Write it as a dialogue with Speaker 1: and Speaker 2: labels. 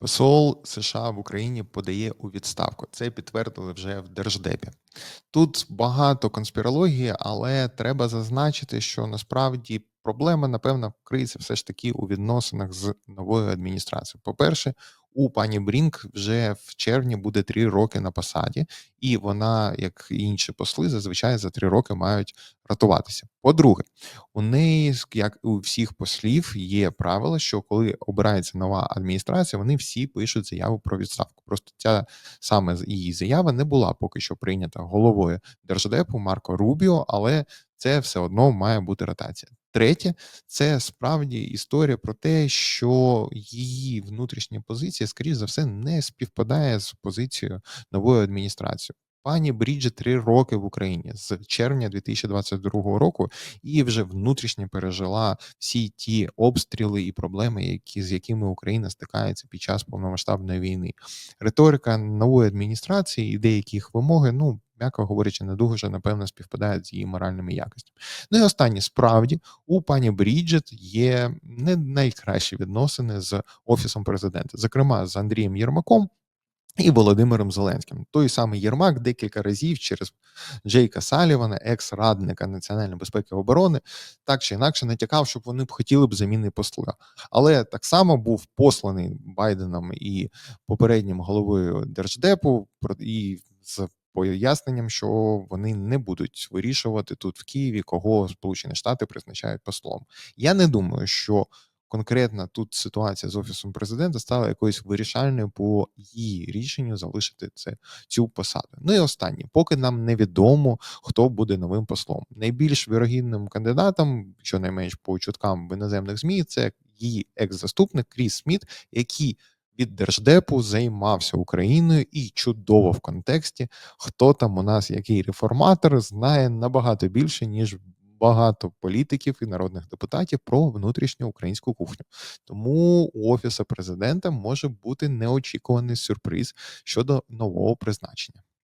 Speaker 1: Посол США в Україні подає у відставку. Це підтвердили вже в Держдепі. Тут багато конспірології, але треба зазначити, що насправді проблема, напевно, криється все ж таки у відносинах з новою адміністрацією. По-перше, у пані Брінк вже в червні буде три роки на посаді, і вона, як і інші посли, зазвичай за три роки мають ротуватися. По-друге, у неї, як у всіх послів, є правило, що коли обирається нова адміністрація, вони всі пишуть заяву про відставку. Просто ця саме її заява не була поки що прийнята головою держдепу Марко Рубіо, але це все одно має бути ротація. Третє, це справді історія про те, що її внутрішня позиція, скоріш за все, не співпадає з позицією нової адміністрації. Пані Бріджит три роки в Україні з червня 2022 року, і вже внутрішньо пережила всі ті обстріли і проблеми, які з якими Україна стикається під час повномасштабної війни. Риторика нової адміністрації і деяких вимоги, ну м'яко говорячи, не дуже напевно співпадають з її моральними якостями. Ну і останнє справді у пані Бріджит є не найкращі відносини з офісом президента, зокрема з Андрієм Єрмаком. І Володимиром Зеленським. Той самий Єрмак декілька разів через Джейка Салівана, екс-радника національної безпеки і оборони, так чи інакше натякав, щоб вони б хотіли б заміни посла. Але так само був посланий Байденом і попереднім головою держдепу і з поясненням, що вони не будуть вирішувати тут в Києві, кого Сполучені Штати призначають послом. Я не думаю, що конкретно тут ситуація з офісом президента стала якоюсь вирішальною по її рішенню залишити це цю посаду. Ну і останнє, поки нам невідомо, хто буде новим послом. Найбільш вірогідним кандидатом, щонайменш по чуткам в іноземних змі, це її екс-заступник Кріс Сміт, який від держдепу займався Україною і чудово в контексті, хто там у нас який реформатор, знає набагато більше ніж багато політиків і народних депутатів про внутрішню українську кухню. Тому у офісу президента може бути неочікуваний сюрприз щодо нового призначення.